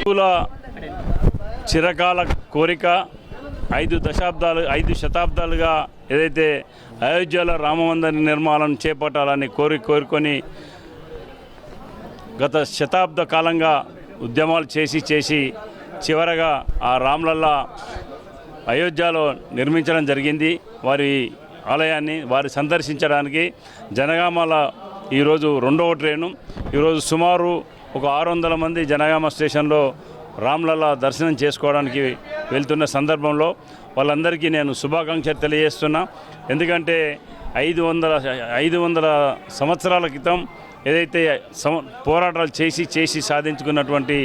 హిందువుల చిరకాల కోరిక ఐదు దశాబ్దాలు ఐదు శతాబ్దాలుగా ఏదైతే అయోధ్యలో రామమందిర నిర్మాణం చేపట్టాలని కోరి కోరుకొని గత శతాబ్ద కాలంగా ఉద్యమాలు చేసి చేసి చివరగా ఆ రామ్లల్లా అయోధ్యలో నిర్మించడం జరిగింది. వారి ఆలయాన్ని వారి సందర్శించడానికి జనగామల ఈరోజు రెండవ ట్రైను. ఈరోజు సుమారు ఒక ఆరు వందల మంది జనగామ స్టేషన్లో రామ్లలా దర్శనం చేసుకోవడానికి వెళ్తున్న సందర్భంలో వాళ్ళందరికీ నేను శుభాకాంక్షలు తెలియజేస్తున్నా. ఎందుకంటే ఐదు వందల ఐదు వందల సంవత్సరాల క్రితం ఏదైతే సమ పోరాటాలు చేసి చేసి సాధించుకున్నటువంటి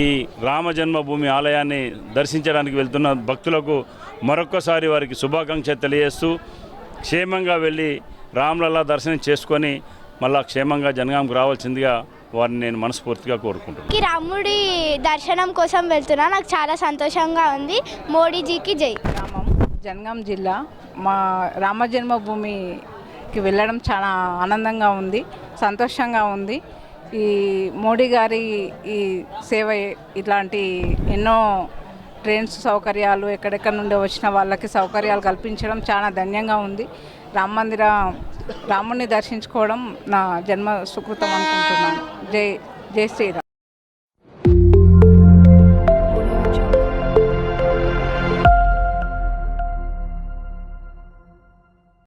ఈ రామ జన్మభూమి ఆలయాన్ని దర్శించడానికి వెళ్తున్న భక్తులకు మరొక్కసారి వారికి శుభాకాంక్ష తెలియజేస్తూ క్షేమంగా వెళ్ళి రామ్లలా దర్శనం చేసుకొని మళ్ళా క్షేమంగా జనగాంకు రావాల్సిందిగా వారిని నేను మనస్ఫూర్తిగా కోరుకుంటున్నాను. రాముడి దర్శనం కోసం వెళ్తున్నా. నాకు చాలా సంతోషంగా ఉంది. మోడీజీకి జై. గ్రామం జనగాం జిల్లా. మా రామ జన్మభూమికి వెళ్ళడం చాలా ఆనందంగా ఉంది సంతోషంగా ఉంది. ఈ మోడీ గారి ఈ సేవ ఇట్లాంటి ఎన్నో ట్రైన్స్ సౌకర్యాలు ఎక్కడెక్కడ నుండి వచ్చిన వాళ్ళకి సౌకర్యాలు కల్పించడం చాలా ధన్యంగా ఉంది. రామ మందిర రాముడిని దర్శించుకోవడం నా జన్మ సుకృతం అనుకుంటున్నాను. జై జై శ్రీరామ్.